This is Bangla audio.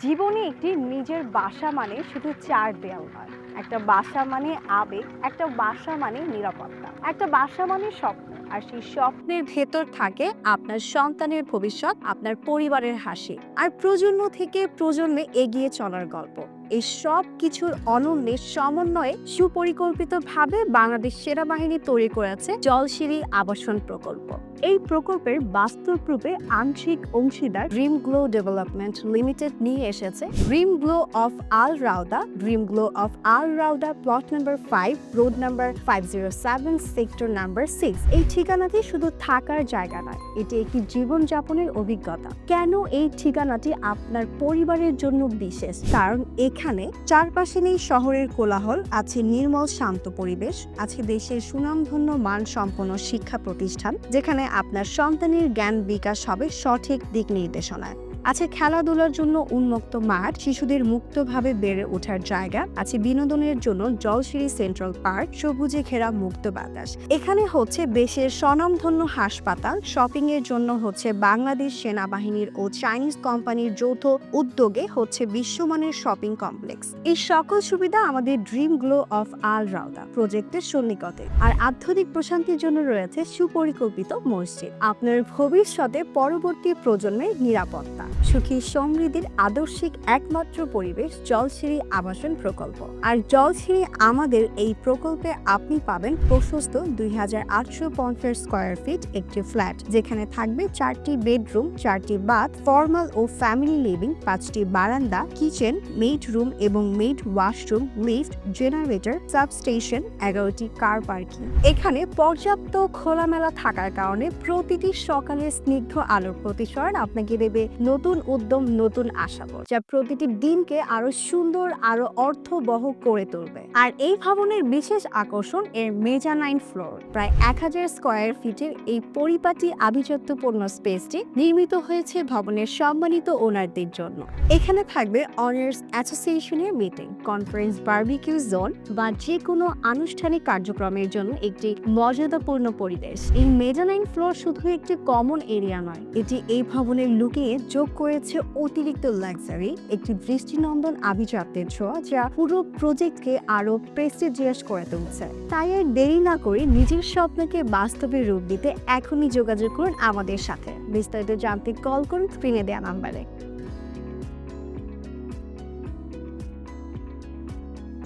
জীবনে একটি নিজের বাসা মানে শুধু চার দেয়াল নয়। একটা বাসা মানে আবেগ, একটা বাসা মানে নিরাপত্তা। একটা বাসা মানে স্বপ্ন, আর সেই স্বপ্নের ভেতর থাকে আপনার সন্তানের ভবিষ্যৎ, আপনার পরিবারের হাসি, আর প্রজন্ম থেকে প্রজন্মে এগিয়ে চলার গল্প। এই সব কিছুর অনন্যের সমন্বয়ে সুপরিকল্পিতভাবে বাংলাদেশ সেনাবাহিনী তৈরি করেছে জলসিঁড়ি আবাসন প্রকল্প। এই প্রকল্পের বাস্তব রূপে আংশিক অংশীদার ড্রিম গ্লো ডেভেলপমেন্ট লিমিটেড নিয়ে এসেছে। Dream glow of Al Rauda, dream glow of Al Rauda plot number five, road number five zero seven, sector number six. এই ঠিকানাটি শুধু থাকার জায়গা নয়, এটি একটি জীবনযাপনের অভিজ্ঞতা। কেন এই ঠিকানাটি আপনার পরিবারের জন্য বিশেষ? কারণ এখানে চারপাশে নেই শহরের কোলাহল, আছে নির্মল শান্ত পরিবেশ, আছে দেশের সুনামধন্য মান সম্পন্ন শিক্ষা প্রতিষ্ঠান, যেখানে আপনার সন্তানের জ্ঞান বিকাশ হবে সঠিক দিক নির্দেশনায়। আছে খেলাধুলার জন্য উন্মুক্ত মাঠ, শিশুদের মুক্তভাবে বেড়ে ওঠার জায়গা, আছে বিনোদনের জন্য জলসিঁড়ি সেন্ট্রাল পার্ক, সবুজে ঘেরা মুক্ত বাতাস। এখানে হচ্ছে দেশের স্বনামধন্য হাসপাতাল শপিং এর জন্য হচ্ছে বাংলাদেশ সেনাবাহিনীর ও চাইনিজ কোম্পানির যৌথ উদ্যোগে হচ্ছে বিশ্বমানের শপিং কমপ্লেক্স। এই সকল সুবিধা আমাদের dream glow of Al Rauda প্রজেক্টের সন্নিকটে। আর আধ্যাত্মিক প্রশান্তির জন্য রয়েছে সুপরিকল্পিত মসজিদ। আপনার ভবিষ্যতে পরবর্তী প্রজন্মের নিরাপত্তা। সুখী সমৃদ্ধির আদর্শিক একমাত্র পরিবেশ জলসিঁড়ি আবাসন প্রকল্প। আর জলসিঁড়ি আমাদের এই প্রকল্পে আপনি পাবেন প্রশস্ত দুই হাজার আটশো পঞ্চাশ স্কোয়ার ফিট একটি ফ্ল্যাট যেখানে থাকবে চারটি বেডরুম চারটি বাথ ফর্মাল ও ফ্যামিলি লিভিং পাঁচটি বারান্দা কিচেন মেড রুম এবং maid washroom lift generator substation এগারোটি কার পার্কিং এখানে পর্যাপ্ত খোলামেলা থাকার কারণে প্রতিটি সকালের স্নিগ্ধ আলোর প্রতিসরণ আপনাকে দেবে। নতুন উদ্যম, নতুন আশাবল যা প্রতিটি দিনকে আরও সুন্দর, আরও অর্থবহ করে তুলবে। আর এই ভবনের বিশেষ আকর্ষণ এর মেজানাইন ফ্লোর। প্রায় এক হাজার স্কোয়ার ফিটের এই পরিপাটি আভিজাত্যপূর্ণ স্পেসটি নির্মিত হয়েছে ভবনের সম্মানিত ওনারদের জন্য। এখানে থাকবে অনার্স অ্যাসোসিয়েশনের মিটিং কনফারেন্স বার্বিকিউ জোন বা যে কোনো আনুষ্ঠানিক কার্যক্রমের জন্য একটি মর্যাদাপূর্ণ পরিবেশ। এই মেজানাইন ফ্লোর শুধু একটি কমন এরিয়া নয়, এটি এই ভবনের লুকিয়ে যোগ করেছে অতিরিক্ত লাক্সারি, একটি দৃষ্টিনন্দন আভিজাত্যের ছোঁয়া যা পুরো প্রজেক্টকে আরও প্রেস্টিজিয়াস করে তুলছে। তাই আর দেরি না করে নিজের স্বপ্নকে বাস্তবে রূপ দিতে এখনই যোগাযোগ করুন আমাদের সাথে। বিস্তারিত জানতে কল করুন স্ক্রিনে দেওয়া নাম্বারে।